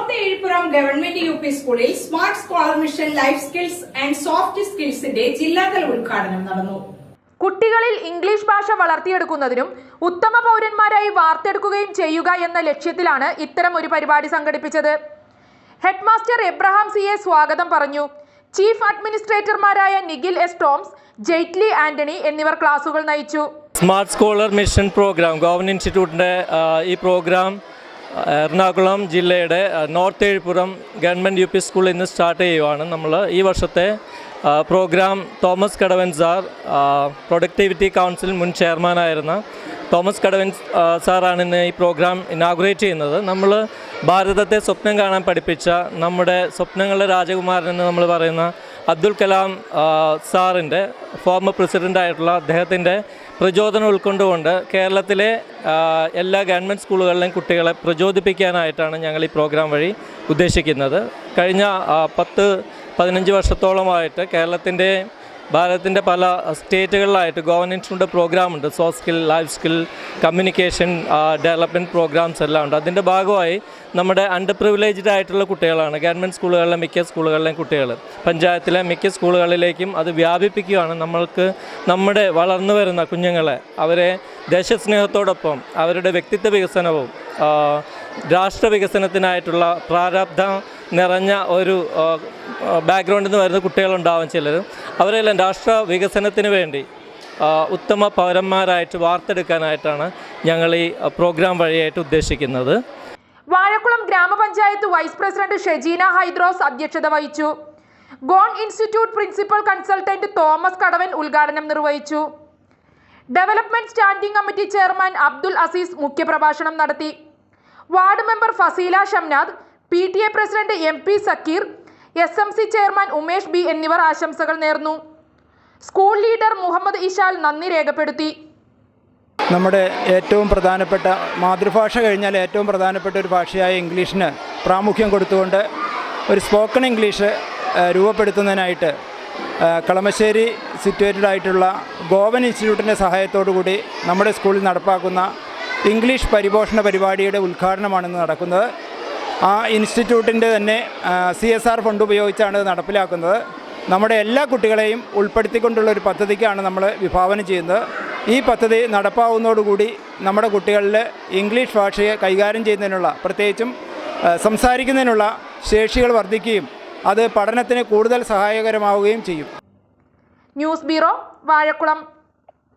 North Ezhupuram government U P സ്കൂളിൽ smart scholar mission life skills and soft സ്കിൽസിന്റെ ജില്ലാതല ഉദ്ഘാടനം നടന്നു. കുട്ടികളിൽ ഇംഗ്ലീഷ് ഭാഷ വളർത്തിയെടുക്കുന്നതിനും ഉത്തമ പൗരന്മാരായി വാർത്തെടുക്കുകയും ചെയ്യുക എന്ന ലക്ഷ്യത്തിലാണ് ഇത്തരം ഒരു പരിപാടി സംഘടിപ്പിച്ചത്. ഹെഡ്മാസ്റ്റർ എബ്രഹാം സിയെ എ സ്വാഗതം പറഞ്ഞു. ചീഫ് അഡ്മിനിസ്ട്രേറ്റർമാരായ നിഖിൽ എസ് ടോംസ് ജെയ്റ്റ്ലി ആന്റണി എന്നിവർ ക്ലാസുകൾ നയിച്ചു. Smart scholar mission programme government ഇൻസ്റ്റിറ്റ്യൂട്ടിന്റെ ഈ പ്രോഗ്രാം എറണാകുളം ജില്ലയുടെ north Ezhupuram government U P സ്കൂളിൽ നിന്ന് സ്റ്റാർട്ട് ചെയ്യുവാണ് നമ്മൾ ഈ വർഷത്തെ programme Thomas Kadavan sir productivity council മുൻ ചെയർമാനായിരുന്ന തോമസ് കടവൻ സാറാണ് ഇന്ന് ഈ പ്രോഗ്രാം ഇനാഗുറേറ്റ് ചെയ്യുന്നത്. നമ്മൾ ഭാരതത്തെ സ്വപ്നം കാണാൻ പഠിപ്പിച്ച നമ്മുടെ സ്വപ്നങ്ങളുടെ രാജകുമാരൻ എന്ന് നമ്മൾ പറയുന്ന അബ്ദുൽ കലാം സാറിന്റെ ഫോമർ പ്രസിഡന്റായിട്ടുള്ള അദ്ദേഹത്തിന്റെ പ്രചോദനം ഉൾക്കൊണ്ടുകൊണ്ട് കേരളത്തിലെ എല്ലാ ഗവൺമെന്റ് സ്കൂളുകളിലെയും കുട്ടികളെ പ്രചോദിപ്പിക്കാനായിട്ടാണ് ഞങ്ങൾ ഈ പ്രോഗ്രാം വഴി ഉദ്ദേശിക്കുന്നത്. കഴിഞ്ഞ പത്ത് പതിനഞ്ച് വർഷത്തോളമായിട്ട് കേരളത്തിന്റെ ഭാരതത്തിന്റെ പല സ്റ്റേറ്റുകളിലായിട്ട് ഗവൺമെന്റിന്റെ പ്രോഗ്രാം ഉണ്ട് soft skill life skill communication development programmes എല്ലാം ഉണ്ട്. അതിന്റെ ഭാഗമായി നമ്മുടെ അണ്ടർ പ്രിവിലേജ്ഡ് ആയിട്ടുള്ള കുട്ടികളാണ്. ഗവൺമെന്റ് സ്കൂളുകളിലെ മിക്ക സ്കൂളുകളിലെയും കുട്ടികൾ പഞ്ചായത്തിലെ മിക്ക സ്കൂളുകളിലേക്കും അത് വ്യാപിപ്പിക്കുകയാണ്. നമ്മൾക്ക് നമ്മുടെ വളർന്നു വരുന്ന കുഞ്ഞുങ്ങളെ അവരെ ദേശസ്നേഹത്തോടൊപ്പം അവരുടെ വ്യക്തിത്വ വികസനവും രാഷ്ട്ര വികസനത്തിനായിട്ടുള്ള പ്രാരബ്ധം നിറഞ്ഞ ഒരു ബാക്ക്ഗ്രൗണ്ടിൽ നിന്ന് വരുന്ന കുട്ടികളുണ്ടാവും ചിലരും. അവരെല്ലാം രാഷ്ട്ര വികസനത്തിന് വേണ്ടി ഉത്തമ പൗരന്മാരായിട്ട് വാർത്തെടുക്കാനായിട്ടാണ് ഞങ്ങൾ ഈ പ്രോഗ്രാം വഴിയായിട്ട് ഉദ്ദേശിക്കുന്നത്. വാഴക്കുളം ഗ്രാമപഞ്ചായത്ത് വൈസ് പ്രസിഡന്റ് ഷെജീന ഹൈദ്രോസ് അധ്യക്ഷത വഹിച്ചു. Gone institute principal consultant Thomas Kadavan ഉദ്ഘാടനം നിർവഹിച്ചു. Development standing committee chairman Abdul Aziz മുഖ്യപ്രഭാഷണം നടത്തി. Ward member Fasila Shamnad P T A president M P Sakeer S M C chairman Umesh B എന്നിവർ ആശംസകൾ നേർന്നു. School leader Muhammad ഇഷാൽ നന്ദി രേഖപ്പെടുത്തി. നമ്മുടെ ഏറ്റവും പ്രധാനപ്പെട്ട മാതൃഭാഷ കഴിഞ്ഞാൽ ഏറ്റവും പ്രധാനപ്പെട്ട ഒരു ഭാഷയായ ഇംഗ്ലീഷിന് പ്രാമുഖ്യം കൊടുത്തുകൊണ്ട് ഒരു സ്പോക്കൺ ഇംഗ്ലീഷ് രൂപപ്പെടുത്തുന്നതിനായിട്ട് കളമശ്ശേരി സിറ്റുവേറ്റഡ് ആയിട്ടുള്ള ഗോവൻ ഇൻസ്റ്റിറ്റ്യൂട്ടിന്റെ സഹായത്തോടു കൂടി നമ്മുടെ സ്കൂളിൽ നടപ്പാക്കുന്ന ഇംഗ്ലീഷ് പരിപോഷണ പരിപാടിയുടെ ഉദ്ഘാടനമാണ് ഇന്ന് നടക്കുന്നത്. ആ ഇൻസ്റ്റിറ്റ്യൂട്ടിന്റെ തന്നെ സി എസ് ആർ ഫണ്ട് ഉപയോഗിച്ചാണ് നടപ്പിലാക്കുന്നത്. നമ്മുടെ എല്ലാ കുട്ടികളെയും ഉൾപ്പെടുത്തിക്കൊണ്ടുള്ള ഒരു പദ്ധതിക്കാണ് നമ്മൾ വിഭാവനം ചെയ്യുന്നത്. ഈ പദ്ധതി നടപ്പാവുന്നതോടുകൂടി നമ്മുടെ കുട്ടികളിൽ ഇംഗ്ലീഷ് ഭാഷയെ കൈകാര്യം ചെയ്യുന്നതിനുള്ള പ്രത്യേകിച്ചും സംസാരിക്കുന്നതിനുള്ള ശേഷികൾ വർദ്ധിക്കുകയും അത് പഠനത്തിന് കൂടുതൽ സഹായകരമാവുകയും ചെയ്യും. News bureau Vazhakkulam.